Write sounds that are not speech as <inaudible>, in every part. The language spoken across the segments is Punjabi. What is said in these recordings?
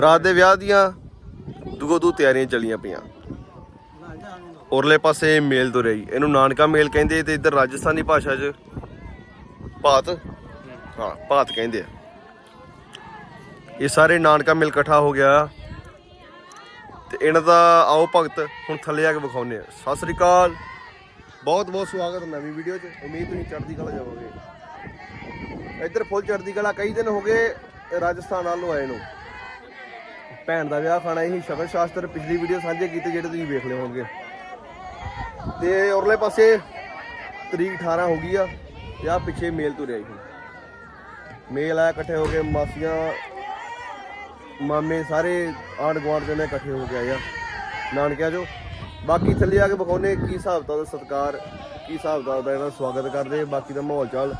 ਰਾਤ ਦੇ ਵਿਆਹ ਦੀਆਂ ਦੂਗੋ ਦੂ ਤਿਆਰੀਆਂ ਚੱਲੀਆਂ ਪਈਆਂ। ਉਰਲੇ ਪਾਸੇ ਮੇਲ ਤੋਂ ਰਹੀ। ਇਹਨੂੰ ਨਾਨਕਾ ਮੇਲ ਕਹਿੰਦੇ ਤੇ ਇੱਧਰ ਰਾਜਸਥਾਨੀ ਭਾਸ਼ਾ 'ਚ ਭਾਤ। ਹਾਂ, ਭਾਤ ਕਹਿੰਦੇ ਆ। ਇਹ ਸਾਰੇ ਨਾਨਕਾ ਮੇਲ ਇਕੱਠਾ ਹੋ ਗਿਆ। ਤੇ ਇਹਨਾਂ ਦਾ ਆਓ ਭਗਤ, ਹੁਣ ਥੱਲੇ ਆ ਕੇ ਵਿਖਾਉਨੇ ਆ। ਸਤਿ ਸ੍ਰੀ ਅਕਾਲ। ਬਹੁਤ ਬਹੁਤ ਸਵਾਗਤ ਨਵੀਂ ਵੀਡੀਓ 'ਚ। ਉਮੀਦ ਤੁਸੀਂ ਚੜ੍ਹਦੀ ਕਲਾ ਜਾਵੋਗੇ ਇੱਧਰ ਫੁੱਲ ਚੜ੍ਹਦੀ ਕਲਾ ਕਈ ਦਿਨ ਹੋ ਗਏ ਰਾਜਸਥਾਨ ਵੱਲੋਂ ਆਏ ਨੂੰ। ਭੈਣ ਦਾ ਵਿਆਹ ਖਾਣਾ ਹੀ ਸ਼ਗਨ ਸ਼ਾਸਤਰ ਪਿਛਲੀ ਵੀਡੀਓ ਸਾਂਝੇ ਕੀਤੇ ਜਿਹੜੇ ਤੁਸੀਂ ਵੇਖ ਲਏ ਹੋਣਗੇ। ਤੇ ਉਰਲੇ ਪਾਸੇ ਤਰੀਕ 18 ਹੋ ਗਈ ਆ ਤੇ ਪਿੱਛੇ ਮੇਲ ਤੁਰਿਆ ਸੀ ਮੇਲ ਆਇਆ ਇਕੱਠੇ ਹੋ ਕੇ ਮਾਸੀਆਂ, ਮਾਮੇ ਸਾਰੇ ਆਂਢ ਗੁਆਂਢ ਦੇ ਨੇ ਇਕੱਠੇ ਹੋ ਕੇ ਆਏ ਆ। ਨਾਨਕਿਆਂ ਚੋਂ। ਬਾਕੀ ਥੱਲੇ ਆ ਕੇ ਵਿਖਾਉਨੇ ਕੀ ਹਿਸਾਬ ਦਾ ਸਤਕਾਰ, ਕੀ ਹਿਸਾਬ ਦਾ ਉਹਦਾ ਇਹਨਾਂ ਸਵਾਗਤ ਕਰਦੇ ਬਾਕੀ ਦਾ ਮਾਹੌਲ ਚਾਲ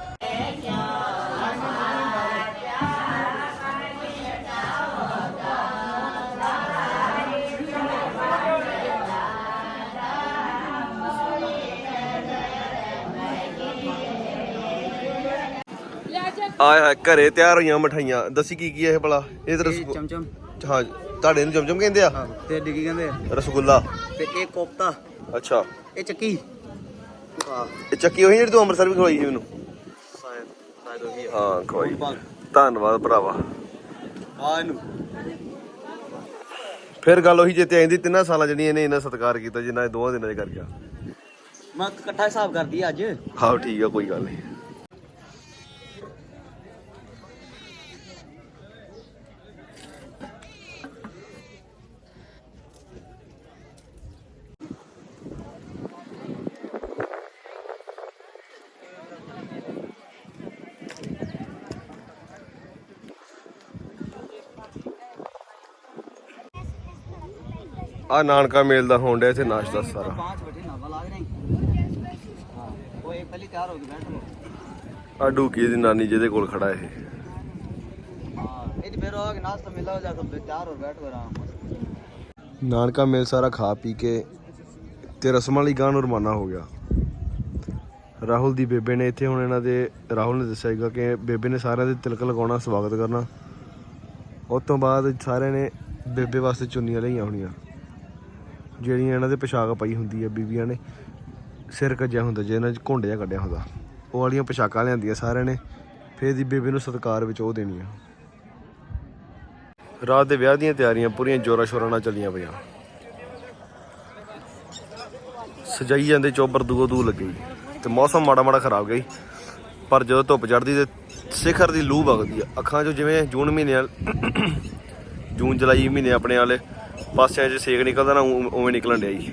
ਆਏ ਹਾਏ ਘਰੇ ਤਿਆਰ ਹੋਈਆਂ ਮਠਾਈਆਂ। ਦੱਸੀ ਕੀ ਕੀ ਇਹ ਭਲਾ? ਇਹ ਤਾਂ ਰਸਗੁ- ਚਮਚਮ। ਹਾਂ ਤੁਹਾਡੇ ਨੂੰ ਚਮਚਮ ਕਹਿੰਦੇ ਆ? ਤੇ ਡਿੱਗੀ ਕਹਿੰਦੇ ਆ। ਰਸਗੁੱਲਾ। ਤੇ ਇਹ ਕੋਫਤਾ। ਅੱਛਾ। ਇਹ ਚੱਕੀ। ਹਾਂ। ਇਹ ਚੱਕੀ ਉਹੀ ਜਿਹੜੀ ਤੂੰ ਅੰਮ੍ਰਿਤਸਰ ਵੀ ਖਵਾਈ ਸੀ ਮੈਨੂੰ? ਸ਼ਾਇਦ ਸ਼ਾਇਦ ਉਹੀ ਆ। ਹਾਂ ਖਵਾਈ। ਧੰਨਵਾਦ ਭਰਾਵਾ। ਆ ਇਹਨੂੰ। ਫਿਰ ਗੱਲ ਉਹੀ ਜਿੱਤੇ ਆਂਦੀ ਤਿੰਨਾਂ ਸਾਲਾਂ ਜਿਹੜੀਆਂ ਇਹਨੇ ਇਹਨਾਂ ਸਤਿਕਾਰ ਕੀਤਾ ਜਿੰਨਾ ਇਹ ਦੋਵਾਂ ਦਿਨਾਂ 'ਚ ਕਰ ਗਿਆ। ਮੈਂ ਇਕੱਠਾ ਹਿਸਾਬ ਕਰਦੀ ਅੱਜ। ਹਾਂ ਠੀਕ ਆ ਕੋਈ ਗੱਲ ਨਹੀਂ ਆ ਨਾਨਕਾ ਮੇਲ ਦਾ ਹੋਣ ਡਿਆ ਇੱਥੇ ਨਾਸ਼ਤਾ ਸਾਰਾ। ਪਾਂਚ ਬੈਠੇ ਨਾ ਲਾ ਨਹੀਂ ਹਾਂ ਉਹ ਇਹ ਪਹਿਲੀ ਤਿਆਰ ਹੋ ਗਈ ਬੈਠ ਆ ਡੂਕੀ ਦੀ ਨਾਨੀ ਜਿਹਦੇ ਕੋਲ ਖੜਾ ਇਹ। ਹਾਂ ਇਹ ਤੇ ਫਿਰ ਉਹ ਨਾਸਤਾ ਮਿਲਾ ਜਾ ਕੇ ਤਿਆਰ ਹੋ ਬੈਠ ਆਰਾਮ ਨਾਨਕਾ ਮੇਲ ਸਾਰਾ ਖਾ ਪੀ ਕੇ ਤੇ ਰਸਮਾਂ ਲਈ ਗਾਂ ਨੂੰ ਰਵਾਨਾ ਹੋ ਗਿਆ। ਰਾਹੁਲ ਦੀ ਬੇਬੇ ਨੇ ਇੱਥੇ ਹੁਣ ਇਹਨਾਂ ਦੇ, ਰਾਹੁਲ ਨੇ ਦੱਸਿਆ ਸੀਗਾ ਕਿ ਬੇਬੇ ਨੇ ਸਾਰਿਆਂ ਦੇ ਤਿਲਕ ਲਗਾਉਣਾ, ਸਵਾਗਤ ਕਰਨਾ। ਉਸ ਤੋਂ ਬਾਅਦ ਸਾਰਿਆਂ ਨੇ ਬੇਬੇ ਵਾਸਤੇ ਚੁੰਨੀਆਂ ਲਈਆਂ ਹੋਣੀਆਂ। ਜਿਹੜੀਆਂ ਇਹਨਾਂ ਦੇ ਪੋਸ਼ਾਕ ਪਾਈ ਹੁੰਦੀ ਹੈ ਬੀਬੀਆਂ ਨੇ, ਸਿਰ ਕੱਜਿਆ ਹੁੰਦਾ ਜਿਹਨਾਂ 'ਚ ਘੁੰਡ ਜਿਹਾ ਕੱਢਿਆ ਹੁੰਦਾ। ਉਹ ਵਾਲੀਆਂ ਪੋਸ਼ਾਕਾਂ ਲਿਆਂਦੀਆਂ ਸਾਰਿਆਂ ਨੇ, ਫੇਰ ਦੀ ਬੇਬੇ ਨੂੰ ਸਤਿਕਾਰ ਵਿੱਚ ਉਹ ਦੇਣੀਆਂ। ਰਾਤ ਦੇ ਵਿਆਹ ਦੀਆਂ ਤਿਆਰੀਆਂ ਪੂਰੀਆਂ ਜੋਰਾਂ ਸ਼ੋਰਾਂ ਨਾਲ ਚੱਲੀਆਂ ਪਈਆਂ। ਸਜਾਈ ਜਾਂਦੇ ਚੋਬਰ ਦੂਗੋ ਦੂ ਲੱਗੀ, ਤੇ ਮੌਸਮ ਮਾੜਾ ਮਾੜਾ ਖਰਾਬ ਗਈ। ਪਰ ਜਦੋਂ ਧੁੱਪ ਚੜਦੀ ਤੇ ਸਿਖਰ ਦੀ ਲੂ ਵਗਦੀ ਆ, ਅੱਖਾਂ 'ਚੋਂ ਜਿਵੇਂ ਜੂਨ ਮਹੀਨੇ ਜੂਨ ਜੁਲਾਈ ਮਹੀਨੇ ਆਪਣੇ ਵਾਲੇ ਪਾਸਿਆਂ 'ਚ ਸੇਕ ਨਿਕਲਦਾ ਨਾ ਉਵੇਂ ਉਵੇਂ ਨਿਕਲਣ ਡਿਆ ਜੀ।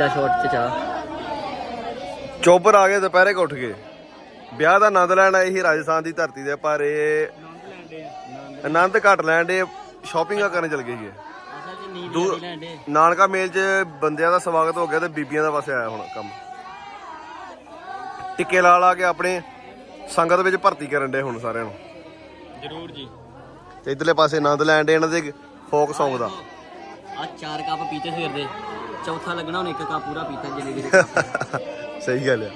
ਟਕੀਲਾ ਸ਼ਾਟ ਚ ਚਾ ਚੋਬਰ ਆ ਗਏ ਦੁਪਹਿਰੇ ਕੁ ਉੱਠ ਕੇ। ਵਿਆਹ ਦਾ ਆਨੰਦ ਲੈਣ ਆਏ ਸੀ ਰਾਜਸਥਾਨ ਦੀ ਧਰਤੀ ਦੇ ਪਰ ਇਹ ਆਨੰਦ ਘੱਟ ਲੈਣ ਦੇ ਸ਼ਾਪਿੰਗਾਂ ਕਰਨ ਚਲ ਗਏ ਸੀ। ਅਸਲ ਚ ਨੀਂਦ ਦੂ- ਨਹੀਂ ਲੈਂਦੇ ਨਾਨਕਾ ਮੇਲ 'ਚ ਬੰਦਿਆਂ ਦਾ ਸਵਾਗਤ ਹੋ ਗਿਆ ਤੇ ਬੀਬੀਆਂ ਦਾ ਪਾਸੇ ਆਇਆ ਹੁਣ ਕੰਮ। ਟਿੱਕੇ ਲਾ ਲਾ ਕੇ ਆਪਣੇ ਸੰਗਤ ਵਿੱਚ ਭਰਤੀ ਕਰਨ ਦੇ ਹੁਣ ਸਾਰਿਆਂ ਨੂੰ। ਜ਼ਰੂਰ ਜੀ। ਤੇ ਇਧਰਲੇ ਪਾਸੇ ਆਨੰਦ ਲੈਣ ਦੇ ਇਹਨਾਂ ਦੇ ਫੋਕ Song ਦਾ। ਆ ਚਾਰ ਕੱਪ ਪੀਤੇ ਸਵੇਰ ਦੇ। ਚੌਥਾ ਲੱਗਣਾ ਹੁਣ ਇੱਕ ਕੱਪ ਪੂਰਾ ਪੀਤਾ ਜਿੰਨੇ ਜਿਹੜੇ <laughs> ਸਹੀ ਗੱਲ ਆ।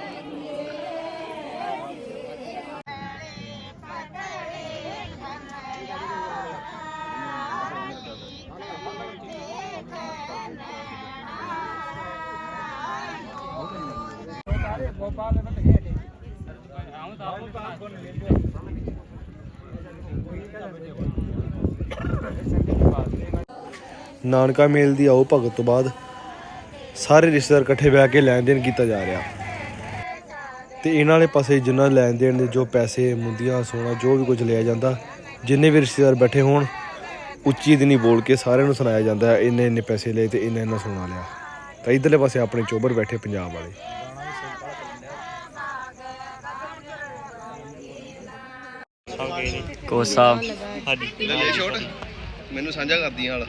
ਨਾਨਕਾ ਮੇਲ ਦੀ ਆਓ ਭਗਤ ਤੋਂ ਬਾਅਦ। ਸਾਰੇ ਰਿਸ਼ਤੇਦਾਰ ਇਕੱਠੇ ਬਹਿ ਕੇ ਲੈਣ ਦੇਣ ਕੀਤਾ ਜਾ ਰਿਹਾ। ਤੇ ਇਹਨਾਂ ਵਾਲੇ ਪਾਸੇ ਜਿੰਨਾ ਲੈਣ ਦੇਣ ਦੇ ਜੋ ਪੈਸੇ ਮੁੰਦੀਆਂ ਸੋਨਾ ਜੋ ਵੀ ਕੁਝ ਲਿਆ ਜਾਂਦਾ ਜਿੰਨੇ ਵੀ ਰਿਸ਼ਤੇਦਾਰ ਬੈਠੇ ਹੋਣ ਉੱਚੀ ਦਿਨੀ ਬੋਲ ਕੇ ਸਾਰਿਆਂ ਨੂੰ ਸੁਣਾਇਆ ਜਾਂਦਾ ਹੈ ਇੰਨੇ ਇੰਨੇ ਪੈਸੇ ਲਏ ਤੇ ਇੰਨਾ ਇੰਨਾ ਸੋਨਾ ਲਿਆ। ਤਾਂ ਇਧਰਲੇ ਪਾਸੇ ਆਪਣੇ ਚੋਬਰ ਬੈਠੇ ਪੰਜਾਬ ਵਾਲੇ। ਕੋ ਸਾਹਿਬ? ਲੈ ਛੋਟ ਮੈਨੂੰ ਸਾਂਝਾ ਕਰਦੀ ਹਾਲ।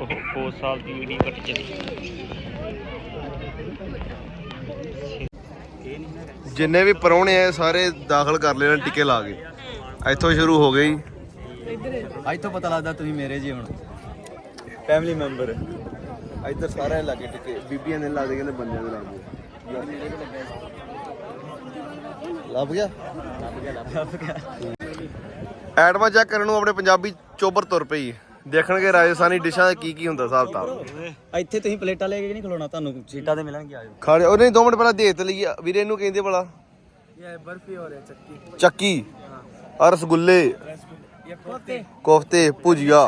ਉਹ ਕੋ ਸਾਹਿਬ ਦੀ ਵੀਡੀਓ ਕੱਟ ਚਲੀ। ਜਿੰਨੇ ਵੀ ਪਰੌਣੇ ਆ ਸਾਰੇ ਦਾਖਲ ਕਰ ਲੈਣ ਟਿੱਕੇ ਲਾ ਕੇ। ਇੱਥੋਂ ਸ਼ੁਰੂ ਹੋ ਗਈ ਅੱਜ ਤੋਂ ਪਤਾ ਲੱਗਦਾ ਤੁਸੀਂ ਮੇਰੇ ਜੀ ਹੁਣ। ਫੈਮਿਲੀ ਮੈਂਬਰ ਇੱਧਰ ਸਾਰਿਆਂ ਦੇ ਲਾਗੇ ਟਿੱਕੇ। ਬੀਬੀਆਂ ਦੇ ਲਾ ਦੇ ਕਹਿੰਦੇ ਬੰਦਿਆਂ ਦੇ ਲਾਗੇ। ਲੱਭ ਗਿਆ? ਐਡਮਾ ਚੈੱਕ ਕਰਨ ਨੂੰ ਆਪਣੇ ਪੰਜਾਬੀ ਚੋਬਰ ਤੁਰ ਪਈ। ਦੇਖਣਗੇ ਰਾਜਸਥਾਨੀ ਡਿਸ਼ਾਂ ਦਾ ਕੀ ਕੀ ਹੁੰਦਾ ਹਿਸਾਬ ਤਾਬ ਇੱਥੇ ਤੁਸੀਂ ਪਲੇਟਾਂ ਲੈ ਕੇ ਨਹੀਂ ਖਲੋਣਾ? ਤੁਹਾਨੂੰ ਸੀਟਾਂ ਤੇ ਮਿਲਣਗੇ ਆਜੋ। ਖਾਣੇ ਉਹਨੇ 2 ਮਿੰਟ ਪਹਿਲਾਂ ਦੇ ਤੇ ਲਈ। ਵੀਰੇ ਇਹਨੂੰ ਕਹਿੰਦੇ ਭਲਾ। ਇਹ ਬਰਫੀ ਹੋ ਰਿਹਾ ਚੱਕੀ। ਚੱਕੀ। ਆ ਰਸਗੁੱਲੇ। ਇਹ ਕੋਤੇ ਕੋਫਤੇ ਭੁਜੀਆ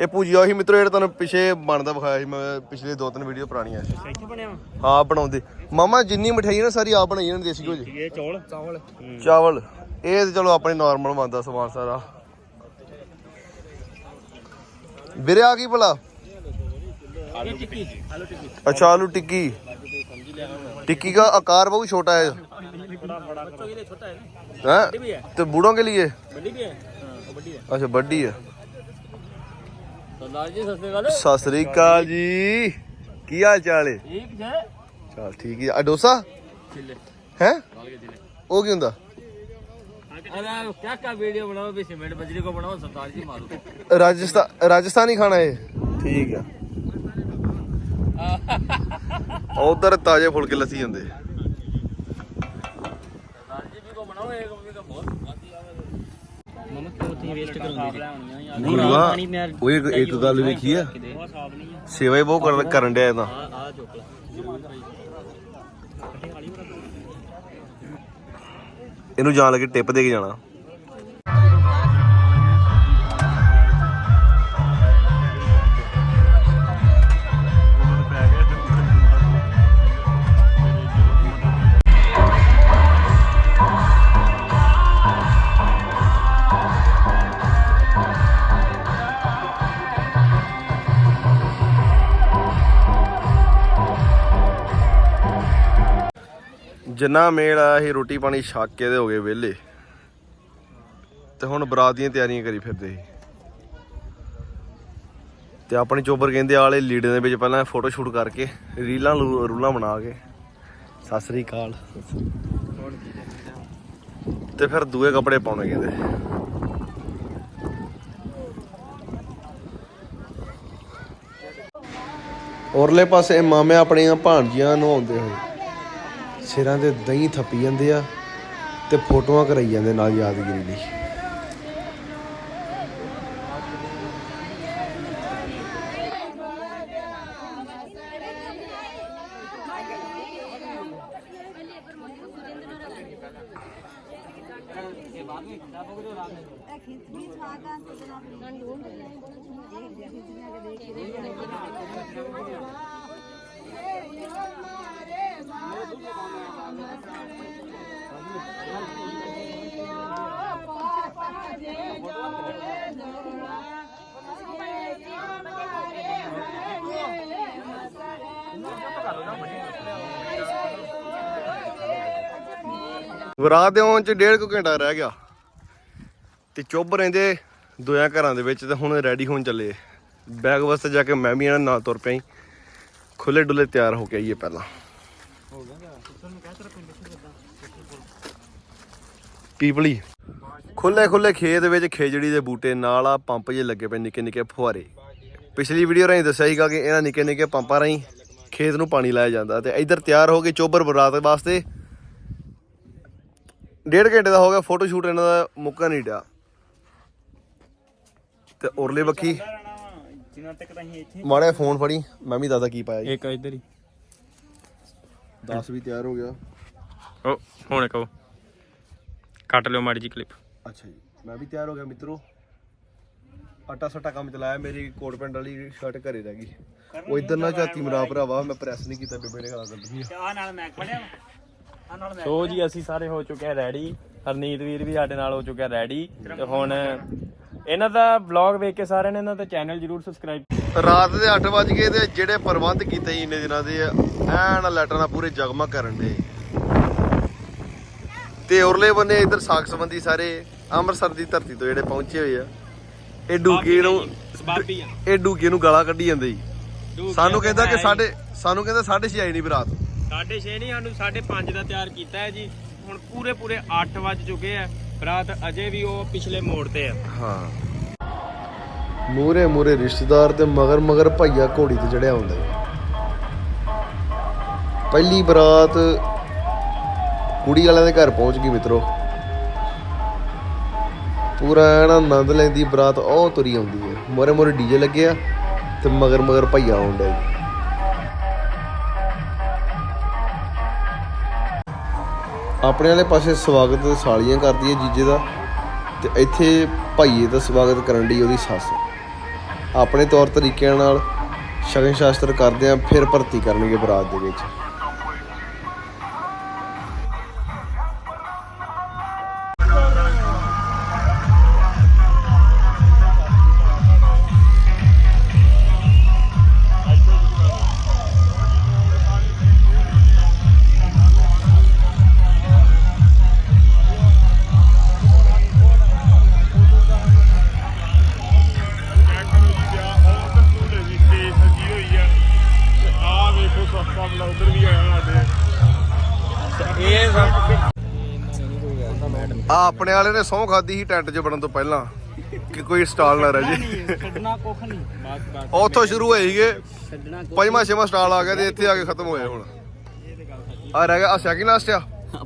ਇਹ ਭੁਜੀਆ ਉਹੀ ਮਿੱਤਰੋ ਜਿਹੜਾ ਤੁਹਾਨੂੰ ਪਿਛੇ ਬਣਦਾ ਵਿਖਾਇਆ ਸੀ ਮੈਂ ਪਿਛਲੇ ਦੋ ਤਿੰਨ ਵੀਡੀਓ ਪੁਰਾਣੀਆਂ ਸੀ। ਇੱਥੇ ਬਣਿਆ ਹਾਂ ਬਣਾਉਂਦੇ। ਮਾਮਾ ਜਿੰਨੀ ਮਠਿਆਈ ਨਾ ਸਾਰੀ ਆਪ ਬਣਾਈ ਇਹਨਾਂ ਦੇਸੀ ਘਿਓ 'ਚ। ਇਹ ਚੌਲ। ਚਾਵਲ। ਚਾਵਲ। ਇਹ ਤੇ ਚਲੋ ਆਪਣੇ ਨਾਰਮਲ ਬਣਦਾ ਸਮਾਨ ਸਾਰਾ। ਵੀਰੇ ਆ ਗਈ ਭਲਾ ਆਲੂ ਟਿੱਕੀ ਆਲੂ ਟਿੱਕੀ अच्छा आलू टिक्की टिक्की का आकार बहुत छोटा है बड़ा बड़ा बच्चों के लिए छोटा है ना हैं भी है तो बूढ़ों के लिए बड़ी भी है हाँ वो बड़ी है अच्छा बड्डी है सरदार जी सस्ते वाले सत श्री अकाल जी की हाल चाल है एक है चल ठीक है आ डोसा चिल्ले है डाल के चिल्ले वो की हुंदा अरे क्या क्या वीडियो बनाओ भी सीमेंट बजरी को बनाओ सरदार जी मारो राजस्थान राजस्थानी खाना है ठीक है उधर ताजे फुलके लसी ਜਾਂਦੇ सरदार जी भी को बनाओ एक भी का बहुत ਮਮਾ ਕਿਉਂ ਤੁਸੀਂ ਵੇਸਟ ਕਰੋਗੇ ਗੁਰੂਆ ਉਹ ਇੱਕ ਇੱਕ ਗੱਲ ਵੇਖੀ ਆ ਬਹੁਤ ਸਾਫ ਨਹੀਂ ਆ ਸੇਵਾ ਹੀ ਬਹੁਤ ਕਰਨ- ਕਰਨ ਡਿਆ ਇਹਦਾ ਆ ਆ ਚੋਕਲਾ ਇਹਨੂੰ ਜਾਣ ਲੱਗੇ ਟਿਪ ਦੇ ਕੇ ਜਾਣਾ। ਜਿੰਨਾ ਮੇਲ ਆਇਆ ਸੀ ਰੋਟੀ ਪਾਣੀ ਛੱਕ ਕੇ ਦੇ ਹੋ ਗਏ ਵਿਹਲੇ। ਤੇ ਹੁਣ ਬਰਾਤ ਦੀਆਂ ਤਿਆਰੀਆਂ ਕਰੀ ਫਿਰਦੇ ਸੀ। ਤੇ ਆਪਣੀ ਚੋਬਰ ਕਹਿੰਦੇ ਆਲੇ ਲੀੜੇ ਦੇ ਵਿੱਚ ਪਹਿਲਾਂ ਫੋਟੋ ਸ਼ੂਟ ਕਰਕੇ ਰੀਲਾਂ ਰੂਲਾਂ ਬਣਾ ਕੇ। ਸਤਿ ਸ੍ਰੀ ਅਕਾਲ। ਤੇ ਫਿਰ ਦੂਏ ਕੱਪੜੇ ਪਾਉਣੇ ਕਹਿੰਦੇ ਔਰਲੇ ਪਾਸੇ ਮਾਮੇ ਆਪਣੀਆਂ ਭਾਣਜੀਆਂ ਨਵਾਉਂਦੇ ਹੋਏ। ਸਿਰਾਂ ਤੇ ਦਹੀਂ ਥੱਪੀ ਜਾਂਦੇ ਆ ਤੇ ਫੋਟੋਆਂ ਕਰਾਈ ਜਾਂਦੇ ਨਾਲ ਯਾਦਗਿਰੀ ਲਈ। ਬਰਾਤ ਦੇ ਆਉਣ ਚ ਡੇਢ ਕੁ ਘੰਟਾ ਰਹਿ ਗਿਆ ਤੇ ਚੁੱਭ ਰਹਿੰਦੇ ਦੋਆਂ ਘਰਾਂ ਦੇ ਵਿੱਚ ਤੇ ਹੁਣ ਰੈਡੀ ਹੋਣ ਚੱਲੇ। ਬੈਗ ਵਾਸਤੇ ਜਾ ਕੇ ਮੈਂ ਵੀ ਇਹਨਾਂ ਨਾਲ ਤੁਰ ਪਿਆ ਖੁੱਲੇ ਡੁੱਲੇ ਤਿਆਰ ਹੋ ਕੇ ਆਈਏ ਪਹਿਲਾਂ। ਪੀਪਲੀ। ਖੁੱਲੇ ਖੁੱਲੇ ਖੇਤ ਵਿੱਚ ਖੇਜੜੀ ਦੇ ਬੂਟੇ ਨਾਲ ਆ ਪੰਪ ਜੇ ਲੱਗੇ ਪਏ ਨਿੱਕੇ ਨਿੱਕੇ ਫੁਹਾਰੇ। ਪਿਛਲੀ ਵੀਡੀਓ ਰਾਹੀਂ ਦੱਸਿਆ ਸੀਗਾ ਕਿ ਇਹਨਾਂ ਨਿੱਕੇ ਨਿੱਕੇ ਪੰਪਾਂ ਰਾਹੀਂ ਖੇਤ ਨੂੰ ਪਾਣੀ ਲਾਇਆ ਜਾਂਦਾ ਤੇ ਇੱਧਰ ਤਿਆਰ ਹੋ ਕੇ ਚੋਬਰ ਬਰਾਤ ਵਾਸਤੇ ਡੇਢ ਘੰਟੇ ਦਾ ਹੋ ਗਿਆ ਫੋਟੋ ਸ਼ੂਟ ਇਹਨਾਂ ਦਾ ਮੁੱਕਾ ਨਹੀਂ ਡਿਆ। ਤੇ ਉਰਲੇ ਬੱਕੀ ਜਿੰਨਾ ਤੱਕ ਤਾਂ ਅਸੀਂ ਇੱਥੇ ਮਾੜਾ ਫੋਨ ਫੜੀ ਮੈਂ ਵੀ ਦਾਦਾ ਕੀ ਪਾਇਆ ਇੱਕ ਇੱਧਰ ਹੀ। 10 ਵੀ ਤਿਆਰ ਹੋ ਗਿਆ। ਓ ਹੁਣ ਕਹੋ ਕੱਟ ਲਿਓ ਮਾੜੀ ਜੀ ਕਲਿੱਪ ਅੱਛਾ ਜੀ। ਮੈਂ ਵੀ ਤਿਆਰ ਹੋ ਗਿਆ ਮਿੱਤਰੋ। ਆਟਾ ਸਟਾ ਕੰਮ ਚਲਾਇਆ ਮੇਰੀ ਕੋਟ ਪੈਂਟ ਵਾਲੀ ਸ਼ਰਟ ਘਰੇ ਰਹਿ ਗਈ। ਉਹ ਇਧਰ ਨਾ ਝਾਤੀ ਮਰਾ ਭਰਾਵਾ ਮੈਂ ਪ੍ਰੈਸ ਨਹੀਂ ਕੀਤਾ ਬੇਬੇ ਨੇ ਗਾਲਾਂ ਕੱਢੀਆਂ ਆ ਨਾਲ ਮੈਕ ਫੜਿਆ ਆ ਨਾਲ ਮੈਕ ਸੋ ਜੀ ਅਸੀਂ ਸਾਰੇ ਹੋ ਚੁੱਕੇ ਆ ਰੈਡੀ ਹਰਨੀਤ ਵੀਰ ਵੀ ਸਾਡੇ ਨਾਲ ਹੋ ਚੁੱਕਿਆ ਰੈਡੀ ਤੇ ਹੁਣ ਇਹਨਾਂ ਦਾ ਵਲੌਗ ਵੇਖ ਕੇ ਸਾਰਿਆਂ ਨੇ ਇਹਨਾਂ ਦਾ ਚੈਨਲ ਜਰੂਰ ਸਬਸਕ੍ਰਾਈਬ ਰਾਤ ਦੇ 8 ਵਜ ਗਏ ਤੇ ਜਿਹੜੇ ਪ੍ਰਬੰਧ ਕੀਤੇ ਸੀ ਇੰਨੇ ਦਿਨਾਂ ਦੇ ਐਨ ਲੈਟਰ ਨਾਲ ਪੂਰੇ ਜਗਮਗ ਕਰਨ ਦੇ। ਤੇ ਉਰਲੇ ਬੰਨੇ ਇਧਰ ਸਾਖ ਸੰਬੰਧੀ ਸਾਰੇ ਅੰਮ੍ਰਿਤਸਰ ਦੀ ਧਰਤੀ ਤੋਂ ਜਿਹੜੇ ਪਹੁੰਚੇ ਹੋਏ ਆ ਇਹ ਡੂਕੇ ਨੂੰ ਸਬਾਬੀ ਆ। ਇਹ ਡੂਕੇ ਨੂੰ ਗਾਲਾਂ ਕੱਢੀ ਜਾਂਦੇ ਸੀ ਸਾਨੂੰ ਕਹਿੰਦਾ ਕਿ ਸਾਡੇ ਸਾਨੂੰ ਕਹਿੰਦਾ 6:30 ਆਈ ਨਹੀਂ ਬਰਾਤ। ਸਾਢੇ 6 ਨਹੀਂ ਸਾਨੂੰ 5:30 ਦਾ ਤਿਆਰ ਕੀਤਾ ਹੈ ਜੀ। ਹੁਣ ਪੂਰੇ ਪੂਰੇ 8 ਵੱਜ ਚੁੱਕੇ ਆ। ਰਾਤ ਅਜੇ ਵੀ ਉਹ ਪਿਛਲੇ ਮੋੜ ਤੇ ਆ। ਹਾਂ। ਮੂਰੇ ਮੂਰੇ ਰਿਸ਼ਤੇਦਾਰ ਤੇ ਮਗਰ ਮਗਰ ਭਈਆ ਘੋੜੀ ਤੇ ਚੜਿਆ ਹੁੰਦਾ। ਪਹਿਲੀ ਬਰਾਤ ਕੁੜੀ ਵਾਲਿਆਂ ਦੇ ਘਰ ਪਹੁੰਚ ਗਈ ਮਿੱਤਰੋ। ਪੂਰਾ ਐਨ ਆਨੰਦ ਲੈਂਦੀ ਬਰਾਤ, ਉਹ ਤੁਰੀ ਆਉਂਦੀ ਹੈ। ਮੋਰੇ ਮੋਰੇ ਡੀਜੇ ਲੱਗਿਆ ਤੇ ਮਗਰ ਮਗਰ ਭਈਆ ਆਉਂਦਾ ਜੀ। ਆਪਣੇ ਵਾਲੇ ਪਾਸੇ ਸਵਾਗਤ ਸਾਲੀਆਂ ਕਰਦੀ ਹੈ ਜੀਜੇ ਦਾ ਤੇ ਇੱਥੇ ਭਾਈਏ ਦਾ ਸਵਾਗਤ ਕਰਨ ਲਈ ਉਹਦੀ ਸੱਸ। ਆਪਣੇ ਤੌਰ ਤਰੀਕਿਆਂ ਨਾਲ ਸ਼ਗਨ ਸ਼ਾਸਤਰ ਕਰਦੇ ਆ, ਫਿਰ ਭਰਤੀ ਕਰਨਗੇ ਬਰਾਤ ਦੇ ਵਿੱਚ। ਆਪਣੇ ਵਾਲੇ ਨੇ ਸਹੁੰ ਖਾਦੀ ਸੀ ਟੈਂਟ 'ਚ ਬਣਨ ਤੋਂ ਪਹਿਲਾਂ ਕਿ ਕੋਈ ਸਟਾਲ ਨਾ ਰਹਿ ਜੇ। ਛੱਡਣਾ ਕੁੱਖ ਨਹੀਂ। ਬਸ ਬਸ ਉੱਥੋਂ ਸ਼ੁਰੂ ਹੋਏ ਸੀਗੇ। ਛੱਡਣਾ ਪੰਜਵਾਂ ਛੇਵਾਂ ਸਟਾਲ ਆ ਗਿਆ ਤੇ ਇੱਥੇ ਆ ਕੇ ਖਤਮ ਹੋਏ ਹੁਣ। ਆ ਰਹਿ ਗਿਆ ਆ ਸੈਕਿੰਡ ਲਾਸਟ ਆ।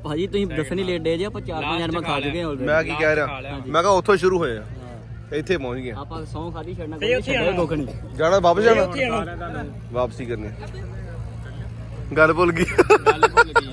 ਭਾਜੀ ਤੁਸੀਂ ਦੱਸਣ ਹੀ ਲੇਟ ਡੇ ਜੇ ਆਪਾਂ ਚਾਰ ਪੰਜ ਜਨਮ ਖਾ ਚੁੱਕੇ ਹਾਂ ਮੈਂ ਕੀ ਕਹਿ ਰਿਹਾ ਮੈਂ ਕਿਹਾ ਉੱਥੋਂ ਸ਼ੁਰੂ ਹੋਏ ਆ ਇੱਥੇ ਪਹੁੰਚ ਗਏ ਆਪਾਂ ਸੌਂ ਖਾਦੀ ਛੱਡਣਾ ਉੱਥੇ ਛੱਡਿਆ ਕੁੱਖ ਨਹੀਂ। ਜਾਣਾ ਵਾਪਸ ਜਾਣਾ? ਵਾਪਸੀ ਕਰਨੀ। ਗੱਲ ਭੁੱਲ ਗਈ ਗੱਲ ਭੁੱਲ ਗਈ।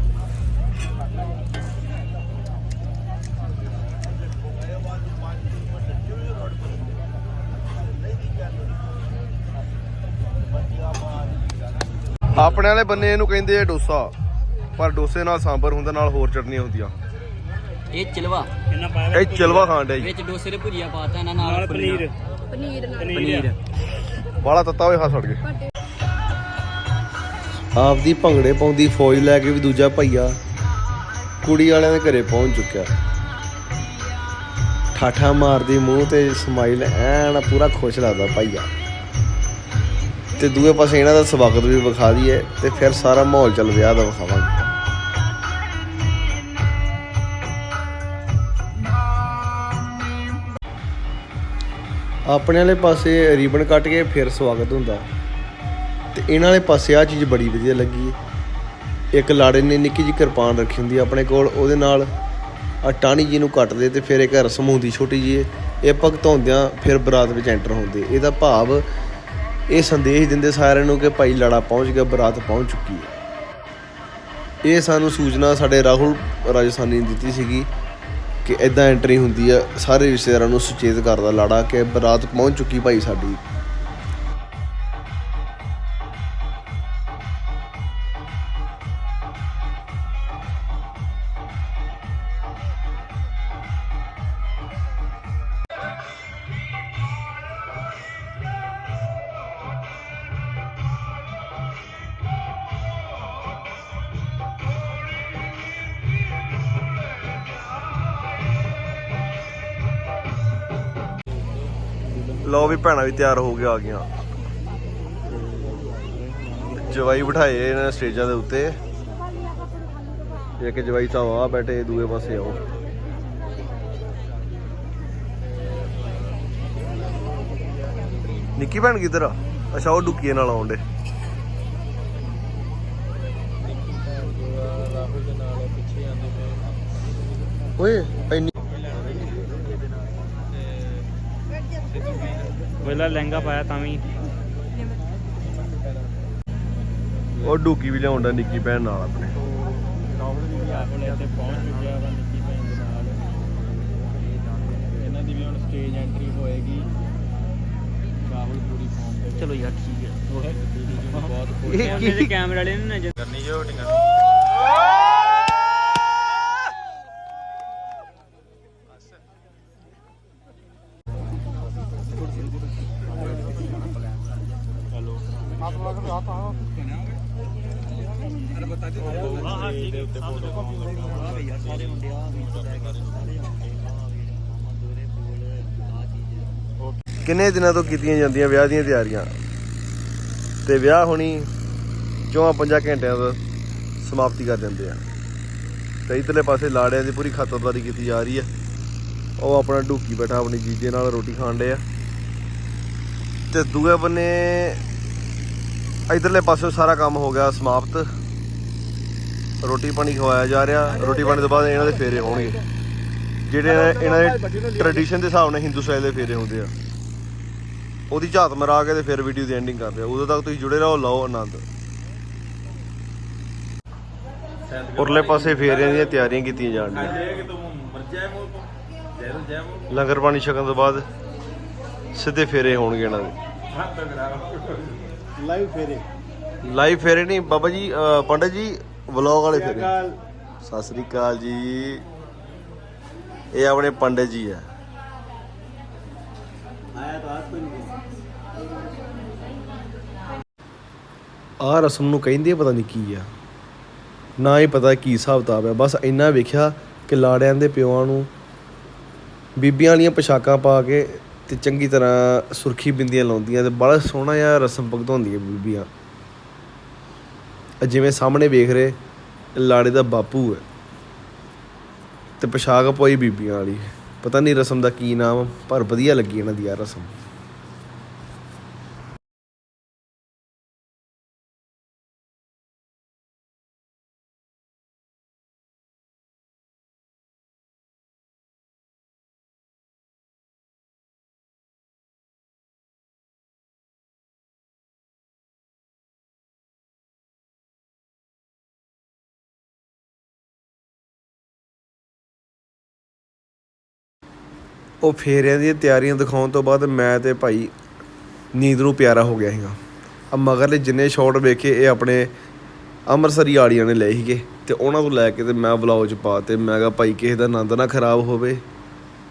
ਆਪਣੇ ਵਾਲੇ ਬੰਨੇ ਇਹਨੂੰ ਕਹਿੰਦੇ ਆ ਡੋਸਾ ਪਰ ਡੋਸੇ ਨਾਲ ਸਾਂਬਰ ਹੁੰਦਾ ਨਾਲ ਹੋਰ ਚਟਨੀਆਂ ਹੁੰਦੀਆਂ। ਇਹ ਚਲਵਾ। ਇਹਨਾਂ ਪਾਇਆ ਇਹ ਚਲਵਾ ਖਾਣ ਡਿਆ ਵਿੱਚ ਡੋਸੇ ਦੇ ਭੁਜੀਆ ਪਾਤਾ ਇਹਨਾਂ ਨਾਲ ਪਨੀਰ। ਪਨੀਰ। ਨਾਲ। ਪਨੀਰ। ਬਾਲਾ ਤੱਤਾ ਹੋਏ ਸੜ ਗਏ। ਆਪਦੀ ਭੰਗੜੇ ਪਾਉਂਦੀ ਫੌਜ ਲੈ ਕੇ ਵੀ ਦੂਜਾ ਭਈਆ। ਕੁੜੀ ਵਾਲਿਆਂ ਦੇ ਘਰੇ ਪਹੁੰਚ ਚੁੱਕਿਆ। ਠਾਠਾ ਮਾਰਦੀ ਮੂੰਹ ਤੇ ਸਮਾਈਲ ਐਨ ਪੂਰਾ ਖੁਸ਼ ਲੱਗਦਾ ਭਈਆ। ਤੇ ਦੂਏ ਪਾਸੇ ਇਹਨਾਂ ਦਾ ਸਵਾਗਤ ਵੀ ਵਿਖਾ ਦਈਏ ਤੇ ਫਿਰ ਸਾਰਾ ਮਾਹੌਲ ਚੱਲ ਵਿਆਹ ਦਾ ਵਿਖਾਵਾਂਗੇ। ਆਪਣੇ ਵਾਲੇ ਪਾਸੇ ਰਿਬਨ ਕੱਟ ਕੇ ਫਿਰ ਸਵਾਗਤ ਹੁੰਦਾ। ਤੇ ਇਹਨਾਂ ਵਾਲੇ ਪਾਸੇ ਆ ਚੀਜ਼ ਬੜੀ ਵਧੀਆ ਲੱਗੀ। ਇੱਕ ਲਾੜੇ ਨੇ ਨਿੱਕੀ ਜਿਹੀ ਕਿਰਪਾਨ ਰੱਖੀ ਹੁੰਦੀ ਆ ਆਪਣੇ ਕੋਲ, ਉਹਦੇ ਨਾਲ ਆ ਟਾਣੀ ਜੀ ਨੂੰ ਕੱਟਦੇ ਤੇ ਫਿਰ ਇੱਕ ਰਸਮ ਹੁੰਦੀ ਛੋਟੀ ਜੀ ਇਹ ਭਗਤ ਹੁੰਦਿਆਂ ਫਿਰ ਬਰਾਤ ਵਿੱਚ ਐਂਟਰ ਹੁੰਦੇ। ਇਹਦਾ ਭਾਵ ਇਹ ਸੰਦੇਸ਼ ਦਿੰਦੇ ਸਾਰਿਆਂ ਨੂੰ ਕਿ ਭਾਈ ਲਾੜਾ ਪਹੁੰਚ ਗਿਆ, ਬਰਾਤ ਪਹੁੰਚ ਚੁੱਕੀ ਹੈ। ਇਹ ਸਾਨੂੰ ਸੂਚਨਾ ਸਾਡੇ ਰਾਹੁਲ ਰਾਜਸਥਾਨੀ ਨੇ ਦਿੱਤੀ ਸੀਗੀ ਕਿ ਇਦਾਂ ਐਂਟਰੀ ਹੁੰਦੀ ਆ, ਸਾਰੇ ਰਿਸ਼ਤੇਦਾਰਾਂ ਨੂੰ ਸੁਚੇਤ ਕਰਦਾ ਲਾੜਾ ਕਿ ਬਰਾਤ ਪਹੁੰਚ ਚੁੱਕੀ ਭਾਈ ਸਾਡੀ। ਲਓ ਵੀ ਭੈਣਾਂ ਵੀ ਤਿਆਰ ਹੋ ਕੇ ਆ ਗਈਆਂ। ਜਵਾਈ ਬਿਠਾਏ ਇਹਨਾਂ ਨੇ ਸਟੇਜਾਂ ਦੇ ਉੱਤੇ। ਇੱਕ ਜਵਾਈ ਤਾਂ ਆ ਬੈਠੇ ਦੂਏ ਪਾਸੇ ਆਓ। ਨਿੱਕੀ ਭੈਣ ਕਿੱਧਰ ਆ? ਅੱਛਾ ਉਹ ਡੁੱਕੀਏ ਨਾਲ ਆਉਂਦੇ ਓਏ ਇੰਨੀ ਪਹਿਲਾਂ ਲਹਿੰਗਾ ਪਾਇਆ ਤਾਂ ਵੀ। ਉਹ ਡੁੱਕੀ ਵੀ ਲਿਆਉਂਦਾ ਨਿੱਕੀ ਭੈਣ ਨਾਲ ਆਪਣੇ। ਰਾਹੁਲ ਵੀ ਆਪਣੇ ਇੱਥੇ ਪਹੁੰਚ ਚੁੱਕਿਆ ਵਾ ਨਿੱਕੀ ਭੈਣ ਦੇ ਨਾਲ। ਇਹਨਾਂ ਦੀ ਵੀ ਹੁਣ ਸਟੇਜ ਐਂਟਰੀ ਹੋਏਗੀ। ਰਾਹੁਲ ਪੂਰੀ ਫਾਰਮ ਚਲੋ ਯਾਰ ਠੀਕ ਹੈ। ਬਹੁਤ ਦੇ ਕੈਮਰੇ ਵਾਲੇ ਨੇ ਨਜ਼ਰ ਕਰਨੀ ਜੋ ਟਿੰਗਾ ਕਿੰਨੇ ਦਿਨਾਂ ਤੋਂ ਕੀਤੀਆਂ ਜਾਂਦੀਆਂ ਵਿਆਹ ਦੀਆਂ ਤਿਆਰੀਆਂ? ਤੇ ਵਿਆਹ ਹੋਣੀ ਚੌਂ ਪੰਜਾਂ ਘੰਟਿਆਂ ਦਾ ਸਮਾਪਤੀ ਕਰ ਦਿੰਦੇ ਆ। ਤੇ ਇਧਰਲੇ ਪਾਸੇ ਲਾੜਿਆਂ ਦੀ ਪੂਰੀ ਖਾਤਰਦਾਰੀ ਕੀਤੀ ਜਾ ਰਹੀ ਹੈ ਉਹ ਆਪਣਾ ਢੂਕੀ ਬੈਠਾ ਆਪਣੀ ਜੀਜੇ ਨਾਲ ਰੋਟੀ ਖਾਣ ਡਿਆ ਤੇ ਦੂਏ ਬੰਨੇ ਇਧਰਲੇ ਪਾਸੇ ਸਾਰਾ ਕੰਮ ਹੋ ਗਿਆ ਸਮਾਪਤ। ਰੋਟੀ ਪਾਣੀ ਖਵਾਇਆ ਜਾ ਰਿਹਾ। ਰੋਟੀ ਪਾਣੀ ਤੋਂ ਬਾਅਦ ਇਹਨਾਂ ਦੇ ਫੇਰੇ ਹੋਣਗੇ। ਜਿਹੜੇ ਇਹਨਾਂ ਦੇ ਟ੍ਰੈਡੀਸ਼ਨ ਦੇ ਹਿਸਾਬ ਨਾਲ ਹਿੰਦੂ ਸਟਾਈਲ ਦੇ ਫੇਰੇ ਹੁੰਦੇ ਆ। ਉਹਦੀ ਝਾਤ ਮਰਾ ਕੇ ਤੇ ਫਿਰ ਵੀਡੀਓ ਦੀ ਐਂਡਿੰਗ ਕਰਦੇ ਆ। ਉਦੋਂ ਤੱਕ ਤੁਸੀਂ ਜੁੜੇ ਰਹੋ, ਲਓ ਆਨੰਦ। ਉਰਲੇ ਪਾਸੇ ਫੇਰਿਆਂ ਦੀਆਂ ਤਿਆਰੀਆਂ ਕੀਤੀਆਂ ਜਾਣ ਡੀਆਂ ਲੰਗਰ ਪਾਣੀ ਛਕਣ ਤੋਂ ਬਾਅਦ ਸਿੱਧੇ ਫੇਰੇ ਹੋਣਗੇ ਇਹਨਾਂ ਦੇ। ਲਾਈਵ ਫੇਰੇ। ਲਾਈਵ ਫੇਰੇ ਨਹੀਂ ਬਾਬਾ ਜੀ ਅਹ ਪੰਡਤ ਜੀ ਵਲੌਗ ਵਾਲੇ ਫੇਰੇ। ਸਤਿ ਸ੍ਰੀ ਅਕਾਲ ਜੀ। ਇਹ ਆਪਣੇ ਪੰਡਤ ਜੀ ਆ। ਆਇਆ ਤਾਂ ਆਜ ਕੋਈ ਨਹੀਂ। ਆ ਰਸਮ ਨੂੰ ਕਹਿੰਦੇ ਪਤਾ ਨਹੀਂ ਕੀ ਆ। ਨਾ ਹੀ ਪਤਾ ਕੀ ਹਿਸਾਬ ਕਿਤਾਬ ਹੈ ਬਸ ਇੰਨਾ ਵੇਖਿਆ ਕਿ ਲਾੜਿਆਂ ਦੇ ਪਿਓਾਂ ਨੂੰ ਬੀਬੀਆਂ ਵਾਲੀਆਂ ਪੋਸ਼ਾਕਾਂ ਪਾ ਕੇ ਤੇ ਚੰਗੀ ਤਰ੍ਹਾਂ ਸੁਰਖੀ ਬਿੰਦੀਆਂ ਲਾਉਂਦੀਆਂ ਤੇ ਬੜਾ ਸੋਹਣਾ ਜਿਹਾ ਰਸਮ ਭਗਤਾਉਂਦੀਆਂ ਬੀਬੀਆਂ। ਜਿਵੇਂ ਸਾਹਮਣੇ ਵੇਖ ਰਹੇ ਲਾੜੇ ਦਾ ਬਾਪੂ ਹੈ। ਤੇ ਪੋਸ਼ਾਕ ਪਾਈ ਬੀਬੀਆਂ ਵਾਲੀ। ਪਤਾ ਨਹੀਂ ਰਸਮ ਦਾ ਕੀ ਨਾਮ, ਪਰ ਵਧੀਆ ਲੱਗੀ ਇਹਨਾਂ ਦੀ ਆ ਰਸਮ। ਉਹ ਫੇਰਿਆਂ ਦੀਆਂ ਤਿਆਰੀਆਂ ਦਿਖਾਉਣ ਤੋਂ ਬਾਅਦ ਮੈਂ ਤੇ ਭਾਈ ਨੀਂਦ ਨੂੰ ਪਿਆਰਾ ਹੋ ਗਿਆ ਸੀਗਾ। ਆ ਮਗਰਲੇ ਜਿੰਨੇ ਸ਼ਾਟ ਵੇਖੇ, ਇਹ ਆਪਣੇ ਅੰਮ੍ਰਿਤਸਰੀ ਆੜੀਆਂ ਨੇ ਲਏ ਸੀਗੇ ਤੇ ਉਹਨਾਂ ਤੋਂ ਲੈ ਕੇ ਤੇ ਮੈਂ ਵਲੌਗ ਚ ਪਾ ਤੇ ਮੈਂ ਕਿਹਾ, ਭਾਈ, ਕਿਸੇ ਦਾ ਆਨੰਦ ਨਾ ਖਰਾਬ ਹੋਵੇ,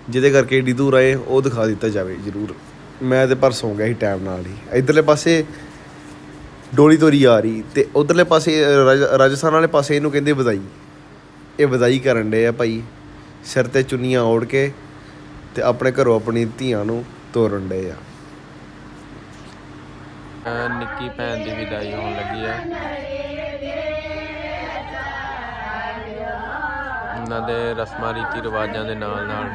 ਜਿਹਦੇ ਕਰਕੇ ਏਡੀ ਦੂਰ ਆਏ, ਉਹ ਦਿਖਾ ਦਿੱਤਾ ਜਾਵੇ, ਜ਼ਰੂਰ। ਮੈਂ ਤੇ ਪਰ ਸੌਂ ਗਿਆ ਸੀ ਟਾਈਮ ਨਾਲ ਹੀ। ਇਧਰਲੇ ਪਾਸੇ ਡੋਲੀ ਤੋਰੀ ਆ ਰਹੀ ਤੇ ਉਧਰਲੇ ਪਾਸੇ ਰਾਜ- ਰਾਜਸਥਾਨ ਵਾਲੇ ਪਾਸੇ ਇਹਨੂੰ ਕਹਿੰਦੇ ਵਧਾਈ। ਇਹ ਵਧਾਈ ਕਰਨ ਦੇ ਆ ਭਾਈ। ਸਿਰ ਤੇ ਚੁੰਨੀਆਂ ਓੜ ਕੇ ਤੇ ਆਪਣੇ ਘਰੋਂ ਆਪਣੀ ਧੀਆਂ ਨੂੰ ਤੋਰਨ ਦੇ ਆ। ਨਿੱਕੀ ਭੈਣ ਦੀ ਵਿਦਾਈ ਹੋਣ ਲੱਗੀ ਆ। ਉਹਨਾਂ ਦੇ ਰਸਮਾਂ, ਰੀਤੀ ਰਿਵਾਜਾਂ ਦੇ ਨਾਲ ਨਾਲ।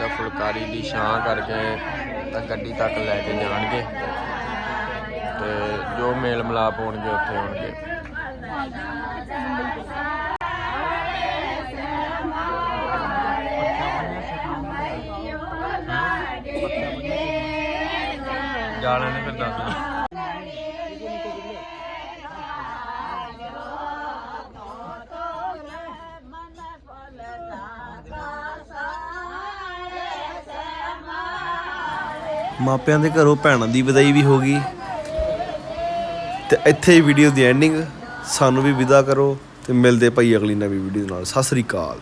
ਦਾ ਫੁਲਕਾਰੀ ਦੀ ਛਾਂ ਕਰਕੇ ਤਾਂ ਗੱਡੀ ਤੱਕ ਲੈ ਕੇ ਜਾਣਗੇ ਤੇ ਜੋ ਮੇਲ ਮਲਾਪ ਹੋਣਗੇ, ਉੱਥੇ ਹੋਣਗੇ। ਜਾਣਾ ਨੇ ਫਿਰ ਦੱਸ ਮਾਪਿਆਂ ਦੇ ਘਰੋਂ ਭੈਣਾਂ ਦੀ ਵਿਦਾਈ ਵੀ ਹੋ ਗਈ ਤੇ ਇੱਥੇ ਹੀ ਵੀਡੀਓ ਦੀ ਐਂਡਿੰਗ ਸਾਨੂੰ ਵੀ ਵਿਦਾ ਕਰੋ ਤੇ ਮਿਲਦੇ ਭਾਈ ਅਗਲੀ ਨਵੀਂ ਵੀਡੀਓ ਨਾਲ। ਸਤਿ ਸ੍ਰੀ ਅਕਾਲ।